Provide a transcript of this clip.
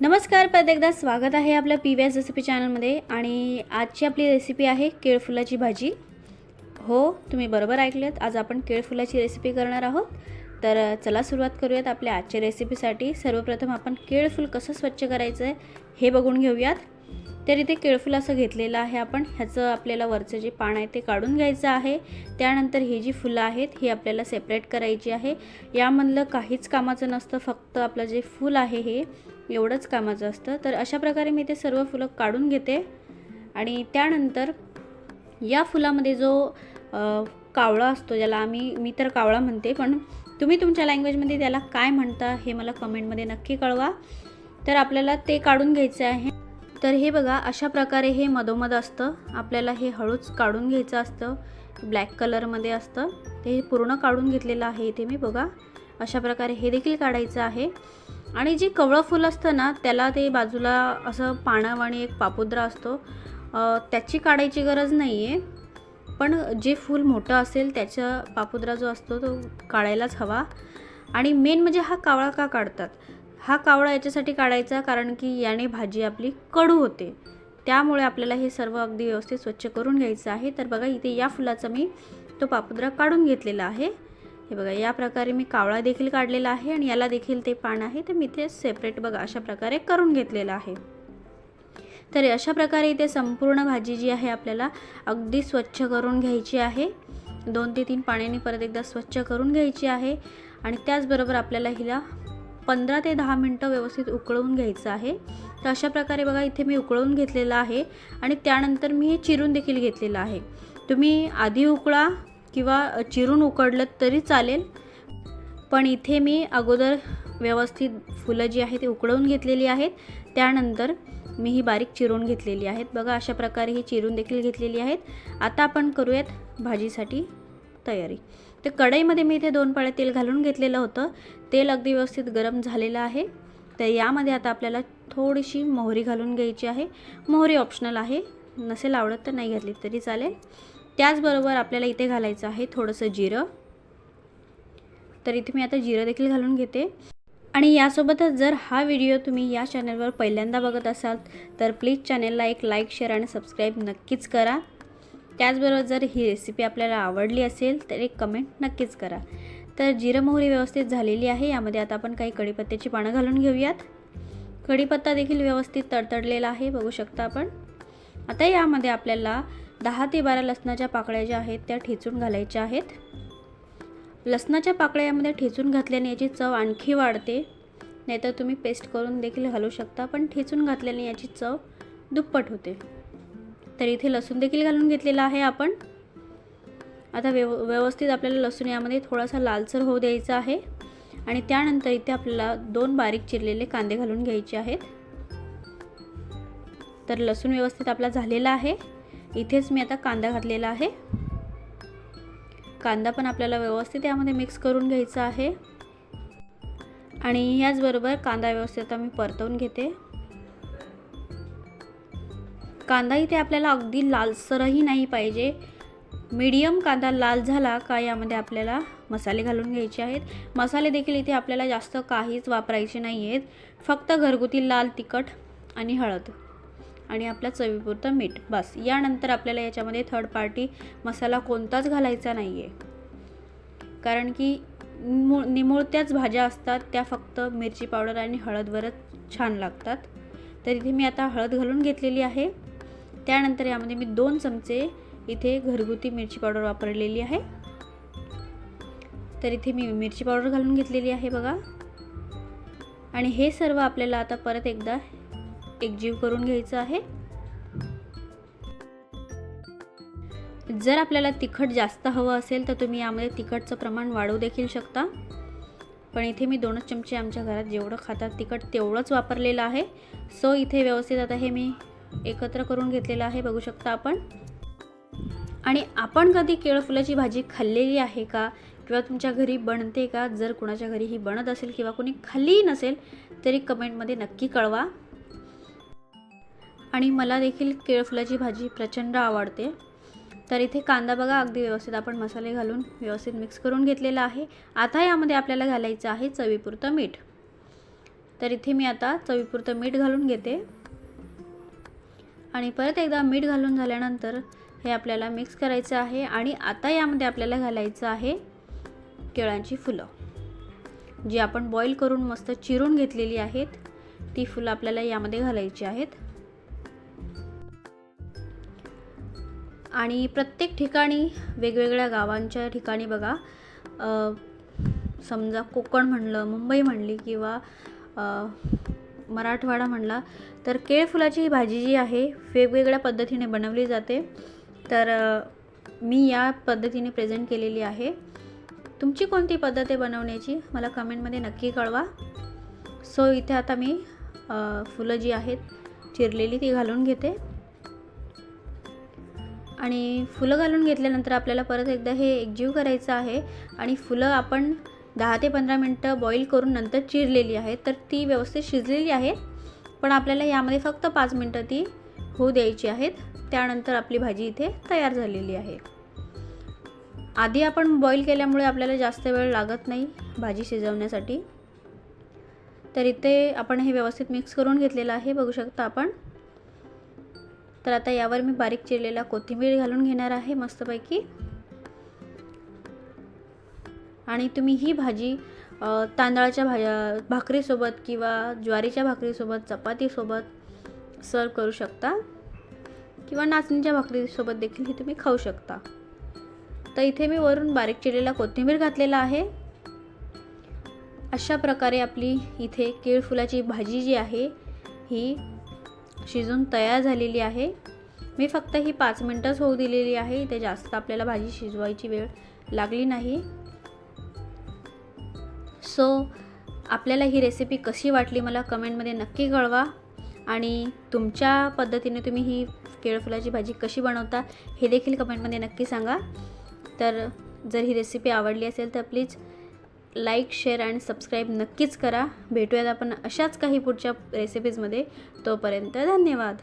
नमस्कार परत एकदा स्वागत आहे आपल्या पी व्ही एस रेसिपी चॅनलमध्ये आणि आजची आपली रेसिपी आहे केळफुलाची भाजी. हो तुम्ही बरोबर ऐकलेत. आज आपण केळफुलाची रेसिपी करणार आहोत. तर चला सुरुवात करूयात आपल्या आजच्या रेसिपीसाठी सर्वप्रथम आपण केळफूल कसं स्वच्छ करायचं आहे हे बघून घेऊयात. तर इथे केळफुल असं घेतलेलं आहे आपण. ह्याचं आपल्याला वरचं जे पान आहे ते काढून घ्यायचं आहे. त्यानंतर ही जी फुलं आहेत ही आपल्याला सेपरेट करायची आहे. यामधलं काहीच कामाचं नसतं फक्त आपलं जे फूल आहे हे एवढंच कामाचं असतं. तर अशा प्रकारे मी ते सर्व फुलं काढून घेते. आणि त्यानंतर या फुलामध्ये जो कावळा असतो ज्याला आम्ही मी तर कावळा म्हणते पण तुम्ही तुमच्या लँग्वेजमध्ये त्याला काय म्हणता हे मला कमेंटमध्ये नक्की कळवा. तर आपल्याला ते काढून घ्यायचं आहे. तर हे बघा अशा प्रकारे हे मधोमध असतं. आपल्याला हे हळूच काढून घ्यायचं असतं. ब्लॅक कलरमध्ये असतं. ते पूर्ण काढून घेतलेलं आहे इथे मी बघा. अशा प्रकारे हे देखील काढायचं आहे. आणि जे कवळं फुल असतं ना त्याला ते बाजूला असं पाणं आणि एक पापुद्रा असतो. त्याची काढायची गरज नाही आहे पण जे फूल मोठं असेल त्याचा पापुद्रा जो असतो तो काढायलाच हवा. आणि मेन म्हणजे हा कावळा का काढतात? हा कावळा याच्यासाठी काढायचा कारण की याने भाजी आपली कडू होते. त्यामुळे आपल्याला हे सर्व अगदी व्यवस्थित स्वच्छ करून घ्यायचं आहे. तर बघा इथे या फुलाचा मी तो पापुद्रा काढून घेतलेला आहे. हे बघा या प्रकारे मी कावळा देखील काढलेला आहे आणि याला देखील ते पान आहे. तर मी ते सेपरेट बघा अशा प्रकारे करून घेतलेलं आहे. तर अशा प्रकारे इथे संपूर्ण भाजी जी आहे आपल्याला अगदी स्वच्छ करून घ्यायची आहे. दोन ते तीन पाण्याने परत एकदा स्वच्छ करून घ्यायची आहे. आणि त्याचबरोबर आपल्याला हिला पंधरा ते दहा मिनटं व्यवस्थित उकळवून घ्यायचं आहे. तर अशा प्रकारे बघा इथे मी उकळवून घेतलेलं आहे आणि त्यानंतर मी हे चिरून देखील घेतलेलं आहे. तुम्ही आधी उकळा किंवा चिरून उकडलं तरी चालेल. पण इथे मी अगोदर व्यवस्थित फुलं जी आहे ती उकळवून घेतलेली आहेत. त्यानंतर मी ही बारीक चिरून घेतलेली आहेत. बघा अशा प्रकारे ही चिरून देखील घेतलेली आहेत. आता आपण करूयात भाजीसाठी तयारी. तर कढईमध्ये मी इथे दोन पाळे तेल घालून घेतलेलं होतं. तेल अगदी व्यवस्थित गरम झालेलं आहे. तर यामध्ये आता आपल्याला थोडीशी मोहरी घालून घ्यायची आहे. मोहरी ऑप्शनल आहे. नसेल आवडत तर नाही घातली तरी चालेल. त्याचबरोबर आपल्याला इथे घालायचं आहे थोडंसं जिरं. तर इथे मी आता जिरं देखील घालून घेते. आणि यासोबतच जर हा व्हिडिओ तुम्ही या चॅनलवर पहिल्यांदा बघत असाल तर प्लीज चॅनलला एक लाईक शेअर आणि सबस्क्राईब नक्कीच करा. त्याचबरोबर जर ही रेसिपी आपल्याला आवडली असेल तर एक कमेंट नक्कीच करा. तर जिरं मोहरी व्यवस्थित झालेली आहे. यामध्ये आता आपण काही कढीपत्त्याची पानं घालून घेऊयात. कढीपत्ता देखील व्यवस्थित तडतडलेला आहे बघू शकता आपण. आता यामध्ये आपल्याला दहा ते बारा लसणाच्या पाकळ्या ज्या आहेत त्या ठेचून घालायच्या आहेत. लसणाच्या पाकळ्या यामध्ये ठेचून घातल्याने याची चव आणखी वाढते. नाहीतर तुम्ही पेस्ट करून देखील घालू शकता पण ठेचून घातल्याने याची चव दुप्पट होते. तर इथे लसूण देखील घालून घेतलेला आहे आपण. आता व्यव व्यवस्थित आपल्याला लसूण यामध्ये थोडासा लालसर होऊ द्यायचा आहे. आणि त्यानंतर इथे आपल्याला दोन बारीक चिरलेले कांदे घालून घ्यायचे आहेत. तर लसूण व्यवस्थित आपला झालेला आहे. इथेच मी आता कांदा घातलेला आहे. कांदा पण आपल्याला व्यवस्थित यामध्ये मिक्स करून घ्यायचा आहे. आणि याचबरोबर कांदा व्यवस्थित आता मी परतवून घेते. कांदा इथे आपल्याला अगदी लालसरही नाही पाहिजे. मीडियम कांदा लाल झाला का यामध्ये आपल्याला मसाले घालून घ्यायचे आहेत. मसाले देखील इथे आपल्याला जास्त काहीच वापरायचे नाही आहेत फक्त घरगुती लाल तिखट आणि हळद आणि आपल्या चवीपुरतं मीठ. बस. यानंतर आपल्याला याच्यामध्ये थर्ड पार्टी मसाला कोणताच घालायचा नाही आहे कारण की मु निमुळत्याच भाज्या असतात त्या फक्त मिरची पावडर आणि हळदवरच छान लागतात. तर इथे मी आता हळद घालून घेतलेली आहे. त्यानंतर यामध्ये मी दोन चमचे इथे घरगुती मिरची पावडर वापरलेली आहे. तर इथे मी मिरची पावडर घालून घेतलेली आहे बघा. आणि हे सर्व आपल्याला आता परत एकदा एकजीव करून घ्यायचं आहे. जर आपल्याला तिखट जास्त हवं असेल तर तुम्ही यामध्ये तिखटचं प्रमाण वाढवू देखील शकता. पण इथे मी दोनच चमचे आमच्या घरात जेवढं खातात तिखट तेवढंच वापरलेलं आहे. सो इथे व्यवस्थित आता हे मी एकत्र करून घेतलेलं आहे बघू शकता आपण. आणि आपण कधी केळफुलाची भाजी खाल्लेली आहे का? किंवा तुमच्या घरी बनते का? जर कुणाच्या घरी ही बनत असेल किंवा कोणी खाल्लीही नसेल तरी कमेंटमध्ये नक्की कळवा. आणि मला देखील केळफुलाची भाजी प्रचंड आवडते. तर इथे कांदा बघा अगदी व्यवस्थित आपण मसाले घालून व्यवस्थित मिक्स करून घेतलेला आहे. आता यामध्ये आपल्याला घालायचं आहे चवीपुरतं मीठ. तर इथे मी आता चवीपुरतं मीठ घालून घेते. आणि परत एकदा मीठ घालून झाल्यानंतर हे आपल्याला मिक्स करायचं आहे आणि आता यामध्ये आपल्याला घालायचं आहे केळांची फुलं. जी आपण बॉईल करून मस्त चिरून घेतलेली आहेत ती फुलं आपल्याला यामध्ये घालायची आहेत. आणि प्रत्येक ठिकाणी वेगवेगळ्या गावांच्या ठिकाणी बघा समजा कोकण म्हणलं मुंबई म्हणली किंवा मराठवाडा म्हणला तर केळफुलाची ही भाजी जी आहे वेगवेगळ्या पद्धतीने बनवली जाते. तर मी या पद्धतीने प्रेझेंट केलेली आहे. तुमची कोणती पद्धत आहे बनवण्याची? मला कमेंटमध्ये नक्की कळवा. सो इथे आता मी फुलं जी आहेत चिरलेली ती घालून घेते. आणि फुलं घालून घेतल्यानंतर आपल्याला परत एकदा हे एकजीव करायचं आहे. आणि फुलं आपण दहा ते पंधरा मिनटं बॉईल करून नंतर चिरलेली आहे. तर ती व्यवस्थित शिजलेली आहे. पण आपल्याला यामध्ये फक्त पाच मिनटं ती होऊ द्यायची आहेत. त्यानंतर आपली भाजी इथे तयार झालेली आहे. आधी आपण बॉईल केल्यामुळे आपल्याला जास्त वेळ लागत नाही भाजी शिजवण्यासाठी. तर इथे आपण हे व्यवस्थित मिक्स करून घेतलेलं आहे. बघू शकता आपण. तर आता यावर मी बारीक चिरलेला कोथिंबीर घालून घेणार आहे मस्तपैकी. आणि तुम्ही ही भाजी तांदळाच्या भाज्या भाकरीसोबत किंवा ज्वारीच्या भाकरीसोबत चपातीसोबत सर्व करू शकता. किंवा नाचणीच्या भाकरीसोबत देखील ही तुम्ही खाऊ शकता. तर इथे मी वरून बारीक चिरलेला कोथिंबीर घातलेला आहे. अशा प्रकारे आपली इथे केळफुलाची भाजी जी आहे ही शिजून तयार झालेली आहे. मी फक्त ही पाच मिनटंच होऊ दिलेली आहे. इथे जास्त आपल्याला भाजी शिजवायची वेळ लागली नाही. सो आपल्याला ही रेसिपी कशी वाटली मला कमेंटमध्ये नक्की कळवा. आणि तुमच्या पद्धतीने तुम्ही ही केळफुलाची भाजी कशी बनवता हे देखील कमेंटमध्ये नक्की सांगा. तर जर ही रेसिपी आवडली असेल तर प्लीज लाईक शेअर आणि सबस्क्राईब नक्कीच करा. भेटूयात आपण अशाच काही पुढच्या रेसिपीजमध्ये तोपर्यंत धन्यवाद.